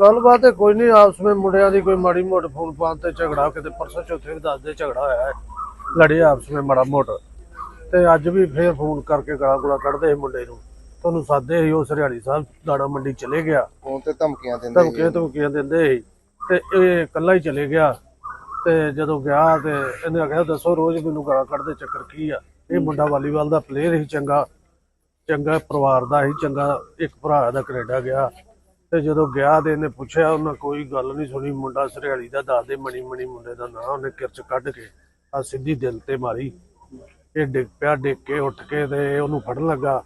ਗੱਲਬਾਤ ਤੇ ਕੋਈ ਨਹੀਂ ਆਪਸ ਵਿੱਚ ਮੁੰਡਿਆਂ ਦੀ ਕੋਈ ਮਾੜੀ ਮੋਟ ਫੋਨ ਪਾਣ ਤੇ ਝਗੜਾ ਕਿਤੇ ਪਰਸੋਂ ਚੌਥੇ ਵੀ ਦੱਸਦੇ ਝਗੜਾ ਹੋਇਆ ਹੈ। ਲੜੇ ਆਪਸ ਵਿੱਚ ਮਾੜਾ ਮੋਟ। ਤੇ ਅੱਜ ਵੀ ਫੇਰ ਫੋਨ ਕਰਕੇ ਗਲਾ ਗੁਲਾ ਕੱਢਦੇ ਸੀ ਮੁੰਡੇ ਨੂੰ। ਤੁਹਾਨੂੰ ਸਾਦੇ ਸੀ ਉਹ ਸਰਿਆੜੀ ਸਾਹਿਬ ਦਾਣਾ ਮੰਡੀ ਚਲੇ ਗਿਆ। ਫੋਨ ਤੇ ਧਮਕੀਆਂ ਦਿੰਦੇ ਧਮਕੀਆਂ ਧਮਕੀਆਂ ਦਿੰਦੇ ਸੀ। ਤੇ ਇਹ ਇਕੱਲਾ ਹੀ ਚਲੇ ਗਿਆ। ਤੇ ਜਦੋਂ ਗਿਆ ਤੇ ਇਹਨੇ ਆਖਿਆ ਦੱਸੋ ਰੋਜ਼ ਮੈਨੂੰ ਗਾਲਾਂ ਕੱਢਦੇ ਚੱਕਰ ਕੀ ਆ? ਇਹ ਮੁੰਡਾ ਵਾਲੀਬਾਲ ਦਾ ਪਲੇਅਰ ਸੀ ਚੰਗਾ। ਚੰਗਾ ਪਰਿਵਾਰ ਦਾ ਸੀ ਚੰਗਾ ਇੱਕ ਭਰਾ ਦਾ ਕੈਨੇਡਾ ਗਿਆ। ਤੇ ਜਦੋਂ ਗਿਆ ਤੇ ਇਹਨੇ ਪੁੱਛਿਆ ਉਹਨਾਂ ਕੋਈ ਗੱਲ ਨਹੀਂ ਸੁਣੀ। ਮੁੰਡਾ ਸਰਿਆਲੀ ਦਾ ਦੱਸਦੇ ਮਣੀ ਮਣੀ ਮੁੰਡੇ ਦਾ ਨਾਂ ਉਹਨੇ ਕਿਰਚ ਕੱਢ ਕੇ ਆ ਸਿੱਧੀ ਦਿਲ ਤੇ ਮਾਰੀ। ਇਹ ਡਿੱਗ ਪਿਆ ਡਿੱਗ ਕੇ ਉੱਠ ਕੇ ਤੇ ਉਹਨੂੰ ਫੜਨ ਲੱਗਾ।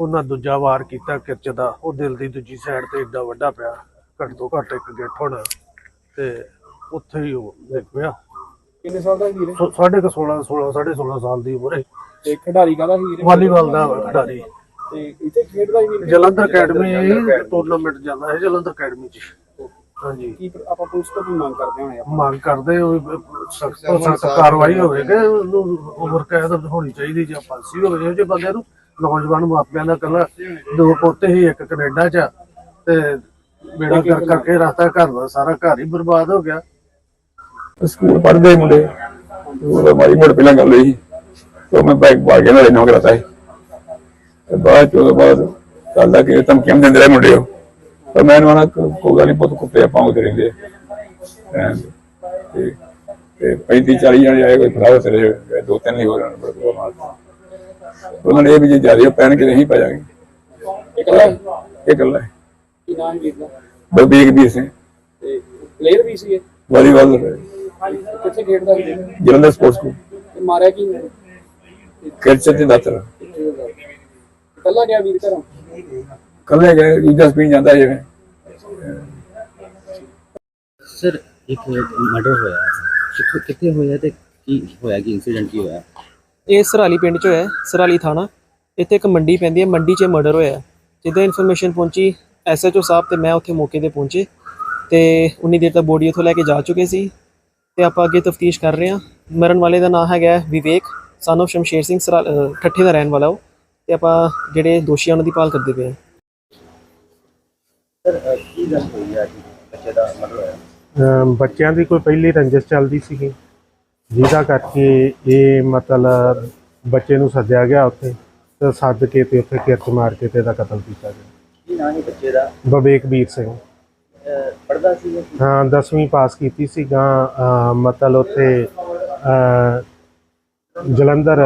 ਉਹਨਾਂ ਦੂਜਾ ਵਾਰ ਕੀਤਾ ਕਿਰਚ ਦਾ। ਉਹ ਦਿਲ ਦੀ ਦੂਜੀ ਸਾਈਡ ਤੇ ਏਡਾ ਵੱਡਾ ਪਿਆ ਘੱਟ ਤੋਂ ਘੱਟ ਇੱਕ ਗਿੱਠ ਹੋਣਾ। ਤੇ ਉੱਥੇ ਹੀ ਉਹ ਡਿੱਗ ਪਿਆ। ਕਿੰਨੇ ਸਾਲ ਦਾ ਵੀਰੇ ਸੋ- ਸਾਢੇ ਕੁ 16 16 ਸਾਢੇ 16 ਸਾਲ ਦੀ ਉਮਰ ਹੈ। ਤੇ ਖਿਡਾਰੀ ਕਾਹਦਾ ਸੀ ਵੀਰੇ ਵਾਲੀਬਾਲ ਦਾ ਖਿਡਾਰੀ। ਜਲੰਧਰ ਅਕੈਡਮੀ ਟੂਰਨਾਮੈਂਟ ਜਾਂਦਾ ਹੈ ਜਲੰਧਰ ਅਕੈਡਮੀ ਚ। ਹਾਂਜੀ। ਕੀ ਆਪਾਂ ਪੁਲਿਸ ਤੋਂ ਵੀ ਮੰਗ ਕਰਦੇ ਹਾਂ ਮੰਗ ਦਾ ਕੱਲਾ ਦੋ ਪੋਤੇ ਹੀ ਇੱਕ ਕੈਨੇਡਾ ਚ ਤੇ ਬੇੜਾ ਕਰ ਕਰਕੇ ਰਸਤਾ ਘਰ ਦਾ ਸਾਰਾ ਘਰ ਹੀ ਬਰਬਾਦ ਹੋ ਗਿਆ। ਸਕੂਲ ਪੜਦੇ ਮੁੰਡੇ। ਉਹ ਮੋੜ ਪਹਿਲਾਂ ਗੱਲ ਹੋਈ ਤੇ ਮੈਂ ਬੈਗ ਪਾ ਕੇ ਨਾਲੇ ਨੌਕਰ ਆਤਾ ਤੇ ਬਾਅਦ ਚ ਉਹਦੇ ਬਾਅਦ ਕੱਲ ਦਾ ਕਿ ਧਮਕੀਆਂ ਦਿੰਦੇ ਰਹੇ ਮੁੰਡੇ ਉਹ। ਪਰ ਮੈਂ ਉਹਨਾਂ ਕੋਈ ਗੱਲ ਨਹੀਂ ਪੁੱਤ ਕੁੱਤੇ ਰਹਿੰਦੇ ਰਹਿਣ ਦਿਓ। ਤੇ ਤੇ 35 40 ਜਣੇ ਆਏ ਕੋਈ ਭਰਾ ਤੇਰੇ ਦੋ ਤਿੰਨ ਹੀ ਹੋਰ ਉਹਨਾਂ ਨੇ ਇਹ ਵੀ ਜੇ ਜ਼ਿਆਦਾ ਪੈਣ ਕੇ ਨਹੀਂ ਪਾਜਾਂਗੇ ਇਕੱਲਾ ਇਹ ਗੱਲ ਹੈ। ਕੀ ਨਾਮ ਵੀਰ ਦਾ? ਬਲਬੀਰ ਵੀਰ ਸਿੰਘ। ਤੇ ਪਲੇਅਰ ਵੀ ਸੀ ਇਹ? ਵਾਲੀਬਾਲ ਕਿੱਥੇ ਖੇਡਦਾ? ਜਲੰਧਰ ਸਪੋਰਟਸ ਤੇ ਮਾਰਿਆ ਕੀ ਨੇ ਕਿਰਚਰ ਦੇ ਦਾਤਰ। ਇਕੱਲਾ ਗਿਆ ਵੀਰ ਘਰੋਂ? ਕੱਲੇ ਗਏ ਦੂਜਾ ਸਪੀਨ ਜਾਂਦਾ ਜਿਵੇਂ। ਸਰ ਇੱਕ ਮਰਡਰ ਹੋਇਆ। ਹੈ। ਕਿੱਥੋਂ ਕਿੱਥੇ ਹੋਇਆ ਤੇ ਕੀ ਹੋਇਆ ਕੀ ਇਨਸੀਡੈਂਟ ਕੀ ਹੋਇਆ? ਇਹ ਸਰਾਲੀ ਪਿੰਡ ਚ ਹੋਇਆ ਹੈ, ਸਰਾਲੀ ਥਾਣਾ। ਇੱਥੇ ਇੱਕ ਮੰਡੀ ਪੈਂਦੀ ਹੈ ਮੰਡੀ 'ਚ ਮਰਡਰ ਹੋਇਆ। ਹੈ। ਜਿੱਦਾਂ ਇਨਫੋਰਮੇਸ਼ਨ ਪਹੁੰਚੀ ਐਸਐਚਓ ਸਾਹਿਬ ਤੇ ਮੈਂ ਉੱਥੇ ਮੌਕੇ ਤੇ ਪਹੁੰਚੇ। ਤੇ ਉਨੀ ਦੇਰ ਤੱਕ ਬੋਡੀ ਉੱਥੋਂ ਲੈ ਕੇ ਜਾ ਚੁੱਕੇ ਸੀ। ਤੇ ਆਪਾਂ ਅੱਗੇ ਤਫਤੀਸ਼ ਕਰ ਰਹੇ ਹਾਂ। ਮਰਨ ਵਾਲੇ ਦਾ ਨਾਮ ਹੈਗਾ ਹੈ ਵਿਵੇਕ son of ਸ਼ਮਸ਼ੇਰ ਸਿੰਘ ਸਰਾ- ਅਹ ਠੱਠੇ ਦਾ ਰਹਿਣ ਵਾਲਾ ਉਹ। ਤੇ ਆਪਾਂ ਜਿਹੜੇ ਦੋਸ਼ੀ ਆ ਉਹਨਾਂ ਦੀ ਭਾਲ ਕਰਦੇ ਪਏ ਹਾਂ। ਸਰ ਕੀ ਗੱਲ ਹੋਈ ਹੈ ਕਿ ਬੱਚੇ ਦਾ ਮਰਡਰ ਹੋਇਆ? ਅਮ ਬੱਚਿਆਂ ਦੀ ਕੋਈ ਪਹਿਲੀ ਰੰਜਿਸ਼ ਚੱਲਦੀ ਸੀਗੀ। ਜਿਹਦਾ ਕਰਕੇ ਇਹ ਮਤਲਬ ਬੱਚੇ ਨੂੰ ਸੱਦਿਆ ਗਿਆ ਉੱਥੇ ਤੇ ਸੱਦ ਕੇ ਤੇ ਉੱਥੇ ਕਿਰਚ ਮਾਰ ਕੇ ਤੇ ਇਹਦਾ ਕਤਲ ਕੀਤਾ ਗਿਆ। ਕੀ ਨਾਮ ਹੈ ਬੱਚੇ ਦਾ? ਵਿਵੇਕ ਵੀਰ ਸਿੰਘ ਪੜਦਾ ਸੀ? ਹਾਂ 10ਵੀਂ ਪਾਸ ਕੀਤੀ ਸੀ ਗਾਂ ਮਤਲਬ ਉੱਥੇ ਅ, ਜਲੰਧਰ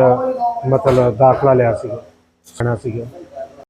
ਮਤਲਬ ਦਾਖਲਾ ਲਿਆ ਸੀਗਾ ਖਾਣਾ ਸੀਗਾ।